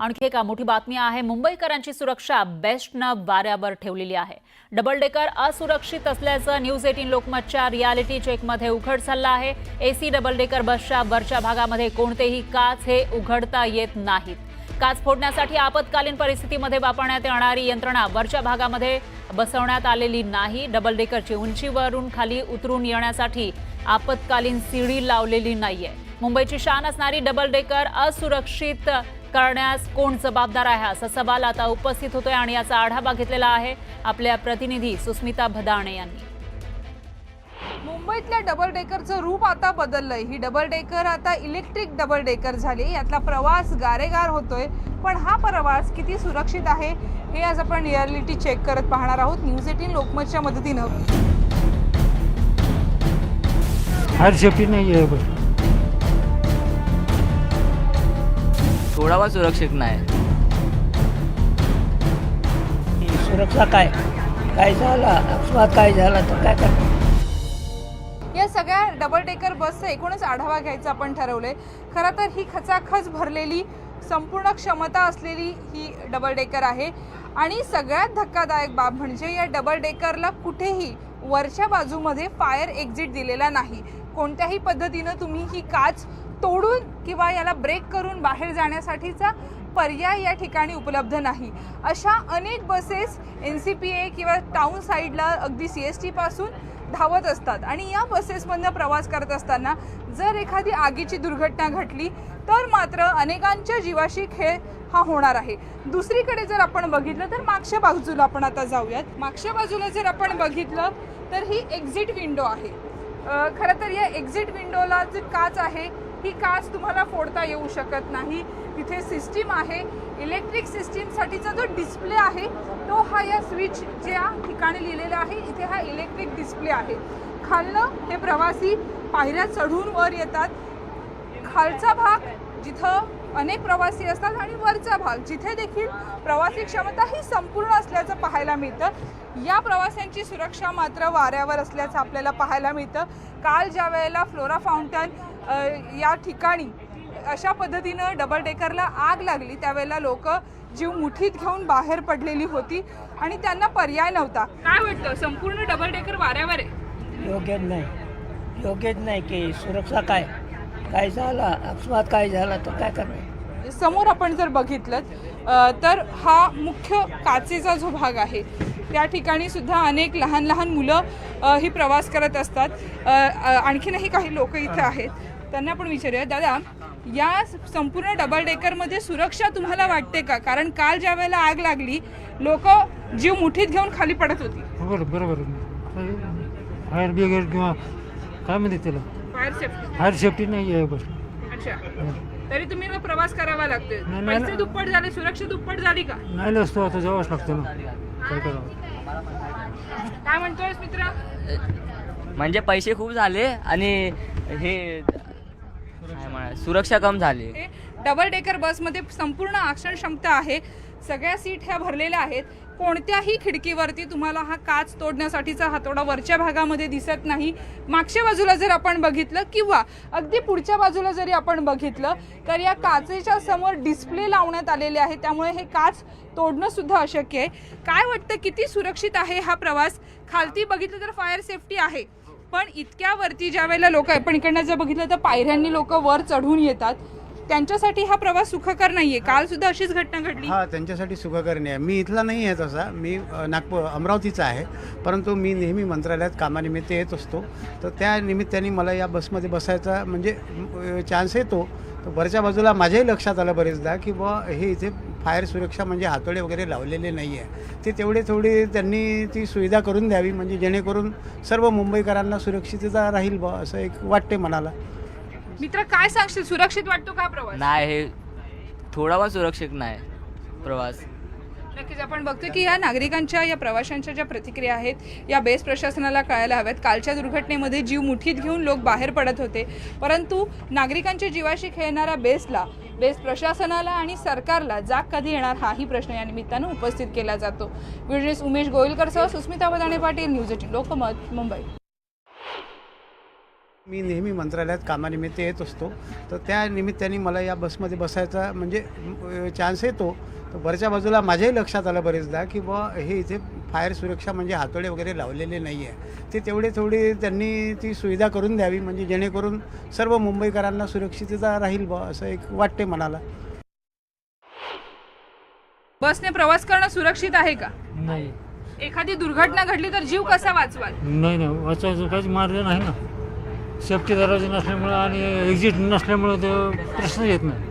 आणखी एका मोठी बातमी आहे मुंबईकरांची सुरक्षा बेस्टनं वाऱ्यावर ठेवलेली आहे. डबल डेकर असुरक्षित असल्याचं न्यूज एटीन लोकमतच्या रियालिटी चेकमध्ये उघड झालं आहे. एसी डबल डेकर बसच्या वरच्या भागामध्ये कोणतेही काच हे उघडता येत नाहीत. काच फोडण्यासाठी आपत्कालीन परिस्थितीमध्ये वापरण्यात येणारी यंत्रणा वरच्या भागामध्ये बसवण्यात आलेली नाही. डबल डेकरची उंचीवरून खाली उतरून येण्यासाठी आपत्कालीन सीडी लावलेली नाहीये. मुंबईची शान असणारी डबल डेकर असुरक्षित करण्यास कोण जबाबदार आहे? असा सवाल आता उपस्थित होतोय आणि याचा आढावा घेतलेला आहे आपल्या प्रतिनिधी सुस्मिता भदाणे यांनी. मुंबईतल्या डबल डेकरचं रूप आता बदललंय. ही डबल डेकर आता इलेक्ट्रिक डबल डेकर झाली. यातला प्रवास गारेगार होतोय. पण हा प्रवास किती सुरक्षित आहे हे आज आपण रियालिटी चेक करत पाहणार आहोत. न्यूज एटीन लोकमतच्या मदतीनं. सेफ्टी नाही आहे बस थोडा पण सुरक्षित नाही. ही सुरक्षा काय? काय झाला? अपघात काय झाला? तर काय करणार? या सगळ्या डबल डेकर बसचा एकूणच आढावा घ्यायचा आपण ठरवलंय. खरं तर ही खचाखच भरलेली संपूर्ण क्षमता असलेली ही डबल डेकर आहे. आणि सगळ्यात धक्कादायक बाब म्हणजे या डबल डेकरला कुठेही वरच्या बाजूमध्ये फायर एक्झिट दिलेला नाही. कोणत्याही पद्धतीनं तुम्ही ही काच तोडून किंवा याला ब्रेक करून बाहेर जाण्यासाठीचा पर्याय या ठिकाणी उपलब्ध नाही. अशा अनेक buses N C P A किंवा टाऊन साईडला अगदी सी एस टीपासून धावत असतात आणि या बसेसमधनं प्रवास करत असताना जर एखादी आगीची दुर्घटना घटली तर मात्र अनेकांच्या जीवाशी खेळ हा होणार आहे. दुसरीकडे जर आपण बघितलं तर मागच्या बाजूला आपण आता जाऊयात. मागच्या बाजूला जर आपण बघितलं तर ही एक्झिट विंडो आहे. खरं तर या एक्झिट विंडोला जी काच आहे ही काच तुम्हाला फोडता येऊ शकत नाही. तिथे सिस्टीम आहे. इलेक्ट्रिक सिस्टीमसाठीचा जो डिस्प्ले आहे तो हा या स्विच ज्या ठिकाणी लिहिलेला आहे इथे हा इलेक्ट्रिक डिस्प्ले आहे. खालनं हे प्रवासी पायऱ्या चढून वर येतात. खालचा भाग जिथं अनेक प्रवासी असतात आणि वरचा भाग जिथे देखील प्रवासी क्षमता ही संपूर्ण असल्याचं पाहायला मिळतं. या प्रवाशांची सुरक्षा मात्र वाऱ्यावर असल्याचं आपल्याला पाहायला मिळतं. काल ज्या वेळेला फ्लोरा फाउंटन या ठिकाणी अशा पद्धतीनं डबल डेकरला आग लागली त्यावेळेला लोक जीव मुठीत घेऊन बाहेर पडलेली होती आणि त्यांना पर्याय नव्हता. काय वाटतं? संपूर्ण डबल डेकर वाऱ्यावर आहे? योग्यच नाही. योग्यच नाही की सुरक्षा काय? काय झाला? अपस्मात काय झाला? तर काय करणार? समोर आपण जर बघितलं तर हा मुख्य काचेचा जो भाग आहे त्या ठिकाणी सुद्धा अनेक लहान लहान मुलं ही प्रवास करत असतात. आणखीनही काही लोक इथे आहेत. त्यांना आपण विचारूया दादा या संपूर्ण डबल डेकरमध्ये सुरक्षा तुम्हाला वाटते का? कारण काल ज्या वेळेला आग लागली लोक जीव मुठीत घेऊन खाली पडत होती. बरोबर बरोबर. फायर ब्रिगेड किंवा काय म्हणते त्याला? फायर सेफ्टी फायर सेफ्टी नाही आहे बस अच्छा. तरी तुम्ही ना प्रवास करावा लागतोय. नाही, नाही, पैसे दुप्पट झाले सुरक्षा दुप्पट झाली का? नाही असतो आता जावंच लागतं ना. काय करावं? काय म्हणतोय मित्रा? म्हणजे पैसे खूप झाले आणि हे सुरक्षा. कम झाली. डबल डेकर बसमध्ये संपूर्ण आरक्षण क्षमता आहे. सगळ्या सीट ह्या भरलेल्या आहेत. कोणत्याही खिडकीवरती तुम्हाला हा काच तोडण्यासाठीचा हातोडा वरच्या भागामध्ये दिसत नाही. मागच्या बाजूला जर आपण बघितलं किंवा अगदी पुढच्या बाजूला जरी आपण बघितलं तर या काचेच्या समोर डिस्प्ले लावण्यात आलेले आहे. त्यामुळे हे काच तोडणं सुद्धा अशक्य आहे. काय वाटतं किती सुरक्षित आहे हा प्रवास? खालती बघितलं तर फायर सेफ्टी आहे. पण इतक्या वरती ज्या वेळेला लोक पण इकडनं जर बघितलं तर पायऱ्यांनी लोक वर चढून येतात. त्यांच्यासाठी हा प्रवास सुखकर नाहीये. काल सुद्धा अशीच घटना घडली. हा त्यांच्यासाठी सुखकरणी आहे मी इथला नाही आहे तसा. मी अ, नागपूर अमरावतीचा आहे. परंतु मी नेहमी मंत्रालयात कामानिमित्त येत असतो. तर त्या निमित्ताने मला या बसमध्ये बसायचा म्हणजे चान्स येतो. तर वरच्या बाजूला माझ्याही लक्षात आलं बरेचदा की बुवा हे इथे फायर सुरक्षा म्हणजे हातोडे वगैरे लावलेले नाही आहे ते तेवढे थोडी त्यांनी ती सुविधा करून द्यावी म्हणजे जेणेकरून सर्व मुंबईकरांना सुरक्षितता राहील बुवा असं एक वाटते मनाला. मित्र काय सांगशील? सुरक्षित वाटतो का प्रवास? नाही हे थोडा पण सुरक्षित नाही प्रवास. नक्कीच आपण बघतो की या नागरिकांच्या या प्रवाशांच्या ज्या प्रतिक्रिया आहेत या बेस प्रशासनाला कळायला हव्यात. कालच्या दुर्घटनेमध्ये जीव मुठीत घेऊन लोक बाहेर पडत होते. परंतु नागरिकांच्या जीवाशी खेळणाऱ्या बेसला बेस्ट प्रशासनाला आणि सरकारला जाग कधी येणार हाही प्रश्न या निमित्तानं उपस्थित केला जातो. विजनेस उमेश गोयलकरसह सुस्मिता बदाणे पाटील न्यूज एटीन लोकमत मुंबई. मी नेहमी मंत्रालयात कामानिमित्त येत असतो. तर त्या निमित्ताने मला या बसमध्ये बसायचा म्हणजे चान्स येतो. तर वरच्या बाजूला माझ्याही लक्षात आलं बरेचदा की बुवा हे इथे फायर सुरक्षा म्हणजे हातोडे वगैरे लावलेले नाही आहे ते तेवढे थोडी त्यांनी ती सुविधा करून द्यावी म्हणजे जेणेकरून सर्व मुंबईकरांना सुरक्षितता राहील बुवा असं एक वाटते मनाला. बसने प्रवास करणं सुरक्षित आहे का? नाही. एखादी दुर्घटना घडली तर जीव कसा वाचवाल? नाही नाही. वाचायचं काहीच मार्ग नाही ना. सेफ्टी दरवाजे नसल्यामुळं आणि एक्झिट नसल्यामुळं तो प्रश्न येत नाही.